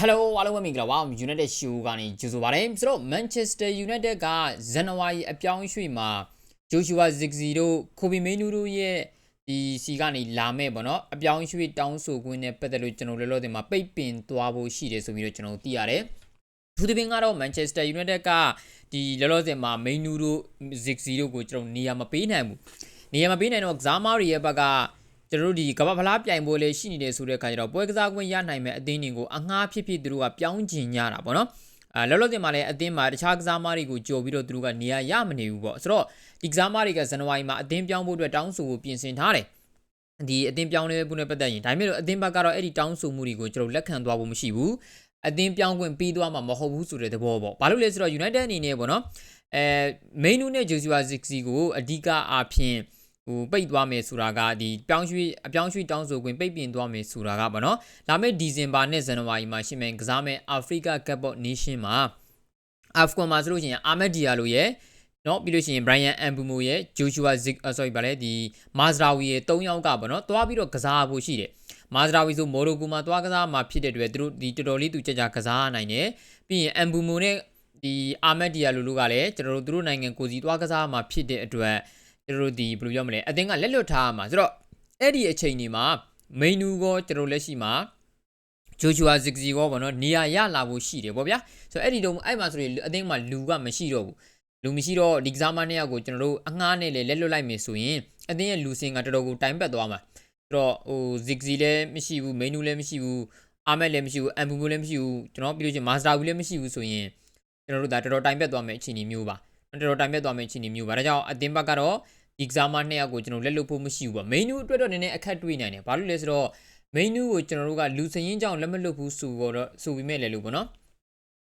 Hello အားလုံးပဲမင်္ဂလာပါ United Show ကနေကြိုဆိုပါရစေဆိုတော့ Manchester United ကဇန်နဝါရီအပြောင်းအရွှေ့မှာ Joshua Zirkzee တို့ Kobe Mainoo တို့ရဲ့ဒီစီကနေလာမဲ့ပေါ့နော်အပြောင်းအရွှေ့တောင်းဆိုခွင့်နဲ့ပတ်သက်လို့ကျွန်တော်လောလောဆယ်မှာပိတ်ပင်သွားဖို့ရှိတယ်ဆိုပြီးတော့ကျွန်တော်သိရတယ်သူတပင်ကတော့ Manchester United ကဒီလောလောဆယ်မှာ Mainoo တို့ Zirkzee တို့ကိုကျွန်တော်နေရာမပေးနိုင်ဘူးနေရာမပေးနိုင်တော့ကစားမားတွေရဲ့ဘက်က ကျွန်တော်တို့ဒီကမ္ဘာဖလားပြိုင်ပွဲလေးရှိနေတယ်ဆိုတဲ့အခါကျတော့ပွဲကစားခွင့်ရနိုင်မဲ့အသင်းတွေကိုအငှားဖြစ်ဖြစ်သူတို့ကပြောင်းကျင်ကြတာပေါ့နော်အဲလောလောဆယ်မှာလည်းအသင်းမှာတခြားကစားမားတွေကိုကြော်ပြီးတော့သူတို့ကနေရာရမနေဘူးပေါ့ဆိုတော့ဒီကစားမားတွေကဇန်နဝါရီမှာအသင်းပြောင်းဖို့အတွက်တောင်းဆိုဖို့ပြင်ဆင်ထားတယ်ဒီအသင်းပြောင်းလဲဖို့နဲ့ပတ်သက်ရင်ဒါပေမဲ့လို့အသင်းဘက်ကတော့အဲ့ဒီတောင်းဆိုမှုတွေကိုကျွန်တော်လက်ခံသွားဖို့မရှိဘူးအသင်းပြောင်းခွင့်ပြီးသွားမှာမဟုတ်ဘူးဆိုတဲ့သဘောပေါ့ဘာလို့လဲဆိုတော့ United အနေနဲ့ပေါ့နော်အဲ Mainu နဲ့ Joshua Zirkzee ကိုအဓိကအားဖြင့် ဟိုပိတ်သွားမယ်ဆိုတာကဒီပြောင်းရွှေ့အပြောင်းရွှေ့တောင်းဆိုခွင့်ပိတ်ပင်သွားမယ်ဆိုတာကပေါ့နော်လာမယ့်ဒီဇင်ဘာနဲ့ဇန်နဝါရီမှာရှိမယ်ကစားမယ့်အာဖရိကကပ်ပေါ့နေရှင်မှာအာဖဂန်မှာဆိုလို့ရှိရင်အာမက်ဒီယာလိုရဲ့နော်ပြီးလို့ရှိရင် Brian Ambumo ရဲ့ Joshua Zik sorry ဗါလဲဒီ Mazraoui ရဲ့၃ယောက်ကပေါ့နော်တွားပြီးတော့ကစားဖို့ရှိတယ် Mazraoui ဆိုမော်ရိုကိုမှာတွားကစားမှာဖြစ်တဲ့အတွက်သူတို့ဒီတော်တော်လေးသူကြကြကစားနိုင်တယ်ပြီးရင် Ambumo နဲ့ဒီအာမက်ဒီယာလိုလိုကလည်းကျွန်တော်တို့သူတို့နိုင်ငံကိုစီတွားကစားမှာဖြစ်တဲ့အတွက် ကျွန်တော်တို့ဒီဘယ်လိုပြောမလဲအတင်းကလက်လွတ်ထားမှာဆိုတော့အဲ့ဒီအချိန်ဒီမှာ menu ကိုကျွန်တော်လက်ရှိမှာ Joshua Zirkzee ကိုပေါ့နော်နေရာရလာဖို့ရှိတယ်ပေါ့ဗျာဆိုတော့အဲ့ဒီတော့အဲ့မှာဆိုရင်အတင်းမှာလူကမရှိတော့ဘူးလူမရှိတော့ဒီကစားမနှစ်ယောက်ကိုကျွန်တော်တို့အငှားနဲ့လေလက်လွတ်လိုက်မယ်ဆိုရင်အတင်းရဲ့လူစင်ကတော်တော်ကိုတိုင်ပတ်သွားမှာဆိုတော့ဟို Zirkzee လည်းမရှိဘူး menu လည်းမရှိဘူးအာမက်လည်းမရှိဘူးအမ်ဘူဘူလည်းမရှိဘူးကျွန်တော်ပြီးလို့ချင်းမာစတာဘူးလည်းမရှိဘူးဆိုရင်ကျွန်တော်တို့ဒါတော်တော်တိုင်ပတ်သွားမယ်အခြေအနေမျိုးပါ တော်တော်တိုင်ပတ်သွားမယ်အခြေအနေမျိုးပါဒါကြောင့်အတင်းဘက်ကတော့ဒီကစားမနှစ်ယောက်ကိုကျွန်တော်လက်လွတ်ဖို့မရှိဘူးပါ menu အတွက်တော့နည်းနည်းအခက်တွေ့နိုင်တယ်ဘာလို့လဲဆိုတော့ menu ကိုကျွန်တော်တို့ကလူစရင်ကြောင့်လက်မလွတ်ဘူးဆိုတော့ဆိုပြီးမဲ့လေလို့ပေါ့နော်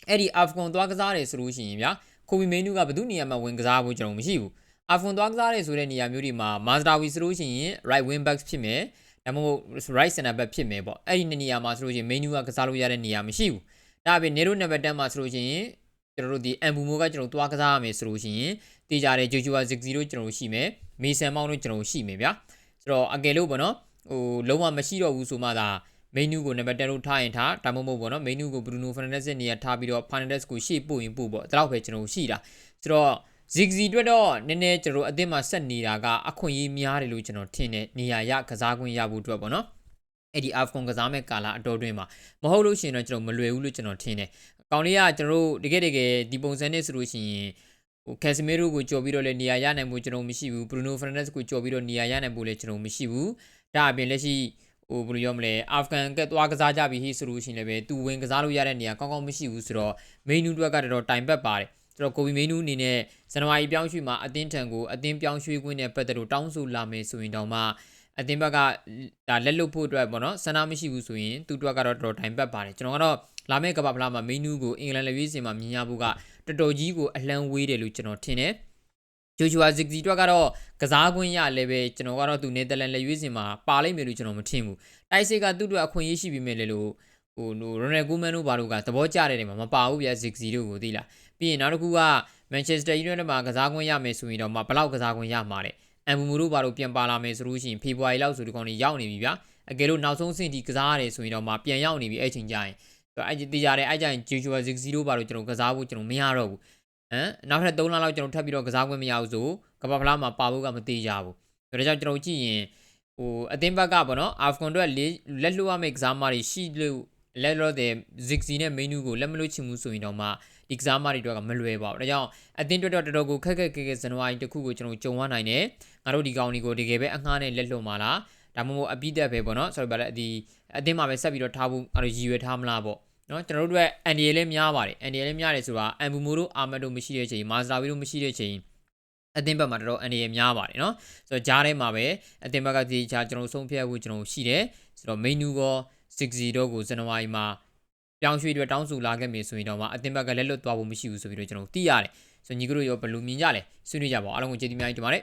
အဲ့ဒီအာဖဂန်သွားကစားတယ်ဆိုလို့ရှိရင်ဗျာကိုဘီ menu ကဘယ်သူနေရာမှာဝင်ကစားဖို့ကျွန်တော်မရှိဘူးအာဖဂန်သွားကစားတယ်ဆိုတဲ့နေရာမျိုးတွေမှာမာစတာဝီဆိုလို့ရှိရင် right wing back ဖြစ်မယ်ဒါမှမဟုတ် right center back ဖြစ်မယ်ပေါ့အဲ့ဒီနေရာမှာဆိုလို့ရှိရင် menu ကကစားလို့ရတဲ့နေရာမရှိဘူးဒါအပြင် Nero number 10မှာဆိုလို့ရှိရင် ကျွန်တော်တို့ဒီ Ambumo ကကျွန်တော်သွားကစားရမယ်ဆိုလို့ရှိရင်တေးကြတဲ့ Joshua Zirkzee တို့ကျွန်တော်ရှိမယ်မေဆန်မောင်းတို့ကျွန်တော်ရှိမယ်ဗျာဆိုတော့အကယ်လို့ပေါ့နော်ဟိုလုံးဝမရှိတော့ဘူးဆိုမှသာ menu ကိုနံပါတ်10လို့ထားရင်ထားဒါမှမဟုတ်ပေါ့နော် menu ကို Bruno Fernandes ရဲ့နေရာထားပြီးတော့ Fernandes ကိုရှေ့ပို့ရင်ပို့ပေါ့ဒါတော့ပဲကျွန်တော်ရှိတာဆိုတော့ Ziggy အတွက်တော့နည်းနည်းကျွန်တော်အသင်းမှာဆက်နေတာကအခွင့်အရေးများတယ်လို့ကျွန်တော်ထင်တယ်နေရာရကစားခွင့်ရဖို့အတွက်ပေါ့နော်အဲ့ဒီအာဖဂန်ကစားမဲ့ကာလာအတော်တွင်းမှာမဟုတ်လို့ရှိရင်တော့ကျွန်တော်မလွယ်ဘူးလို့ကျွန်တော်ထင်တယ်။ ကောင်လေးကကျွန်တော်တို့တကယ်တကယ်ဒီပုံစံနဲ့ဆိုလို့ရှိရင်ဟိုကက်စမီရိုကိုကြော်ပြီးတော့လည်းနေရာရနိုင်မှုကျွန်တော်မရှိဘူးဘရူနိုဖရန်ဒက်စ်ကိုကြော်ပြီးတော့နေရာရနိုင်ဖို့လည်းကျွန်တော်မရှိဘူးဒါအပြင်လက်ရှိဟိုဘယ်လိုပြောမလဲအာဖဂန်ကသွားကစားကြပြီဟိဆိုလို့ရှိရင်လည်းပဲသူဝင်ကစားလို့ရတဲ့နေရာကောင်းကောင်းမရှိဘူးဆိုတော့မိန်နူတွေကတော့တိုင်ပတ်ပါတယ်ဆိုတော့ကိုဗီမိန်နူအနေနဲ့ဇန်နဝါရီပြောင်းရွှေ့မှာအသင်းထံကိုအသင်းပြောင်းရွှေ့ခွင့်နဲ့ပတ်သက်လို့တောင်းဆိုလာမယ်ဆိုရင်တောင်မှ အသင်းဘက်ကဒါလက်လွတ်ဖို့အတွက်ပေါ့နော်ဆန္ဒမရှိဘူးဆိုရင်သူတို့ကတော့တော်တော်တိုင်ပတ်ပါတယ်ကျွန်တော်ကတော့လာမယ့်ကမ္ဘာဖလားမှာမိန်နူကိုအင်္ဂလန်လက်ရွေးစင်မှာမြင်ရဖို့ကတော်တော်ကြီးကိုအလံဝေးတယ်လို့ကျွန်တော်ထင်တယ်ဂျိုဂျူအာဇစ်ဇီတွက်ကတော့ကစားခွင့်ရလည်းပဲကျွန်တော်ကတော့သူနေသက်လန်လက်ရွေးစင်မှာပါလိမ့်မယ်လို့ကျွန်တော်မထင်ဘူးတိုက်စစ်ကသူ့အတွက်အခွင့်အရေးရှိပြီးမြဲလေလို့ဟိုရိုနယ်ကူမန်တို့ဘာလို့ကသဘောကျတဲ့နေမှာမပါဘူးဗျာဇစ်ဇီတို့ကိုသိလားပြီးရင်နောက်တစ်ခုကမန်ချက်စတာယူနိုက်တက်မှာကစားခွင့်ရမယ်ဆိုရင်တော့မဘလောက်ကစားခွင့်ရမှာတဲ့ အမ်ဘူမူတို့ဘာလို့ပြန်ပါလာမယ်ဆိုလို့ရှိရင်ဖေဖော်ဝါရီလောက်ဆိုဒီကောင်ကြီးရောက်နေပြီဗျာအကယ်လို့နောက်ဆုံးဆင့်ဒီကစားရတယ်ဆိုရင်တော့မှပြန်ရောက်နေပြီအဲ့ချိန်ကျရင်အဲ့ဒီတရားတယ်အဲ့ကြရင်ဂျီဂျူဝါဇစ်ဇီတို့ဘာလို့ကျွန်တော်ကစားဖို့ကျွန်တော်မရတော့ဘူးဟမ်နောက်ထပ်3လလောက်ကျွန်တော်ထပ်ပြီးတော့ကစားခွင့်မရဘူးဆိုကဘာဖလားမှာပါဖို့ကမသေးကြဘူးဒါကြောင့်ကျွန်တော်ကြည့်ရင်ဟိုအသင်းဘက်ကပေါ့နော်အာဖဂန်တို့ကလက်လွှတ်ရမယ့်ကစားမတွေရှိလို့လက်လွှတ်တဲ့ဇစ်ဇီနဲ့မင်းနူကိုလက်မလွှတ်ချင်ဘူးဆိုရင်တော့မှ ဒီကစားမတွေတော့မလွယ်ပါဘူးဒါကြောင့်အသင်းတွေတော့တော်တော်ကိုခက်ခက်ခဲခဲဇန်နဝါရီတစ်ခုကိုကျွန်တော်ကြုံရနိုင်တယ်ငါတို့ဒီကောင်တွေကိုတကယ်ပဲအငှားနဲ့လက်လွှတ်မှာလားဒါမှမဟုတ်အပိသက်ပဲပေါ့နော် sorry ပါလေဒီအသင်းမှာပဲဆက်ပြီးတော့ထားဖို့အဲ့လိုရည်ရွယ်ထားမလားပေါ့နော်ကျွန်တော်တို့အတွက်အန်ဒီရလည်းများပါတယ်အန်ဒီရလည်းများတယ်ဆိုတာအမ်ဘူမိုတို့အာမတ်တို့မရှိတဲ့ချိန်မာဇာဝီတို့မရှိတဲ့ချိန်အသင်းဘက်မှာတော်တော်အန်ဒီရများပါတယ်နော်ဆိုတော့ဂျားထဲမှာပဲအသင်းဘက်ကဒီဂျာကျွန်တော်ဆုံးဖြတ်ဖို့ကျွန်တော်ရှိတယ်ဆိုတော့ main ကော60တော့ကိုဇန်နဝါရီမှာ ပြောင်းရွှေ့တွေတောင်းဆိုလာခဲ့မယ်ဆိုရင်တော့မှအသင်းဘက်ကလက်လွတ်သွားဖို့မရှိဘူးဆိုပြီးတော့ကျွန်တော်သိရတယ်ဆိုညီကတို့ရောဘယ်လိုမြင်ကြလဲဆွေးနွေးကြပါဦးအားလုံးကိုကျေးဇူးများကြီးတင်ပါတယ်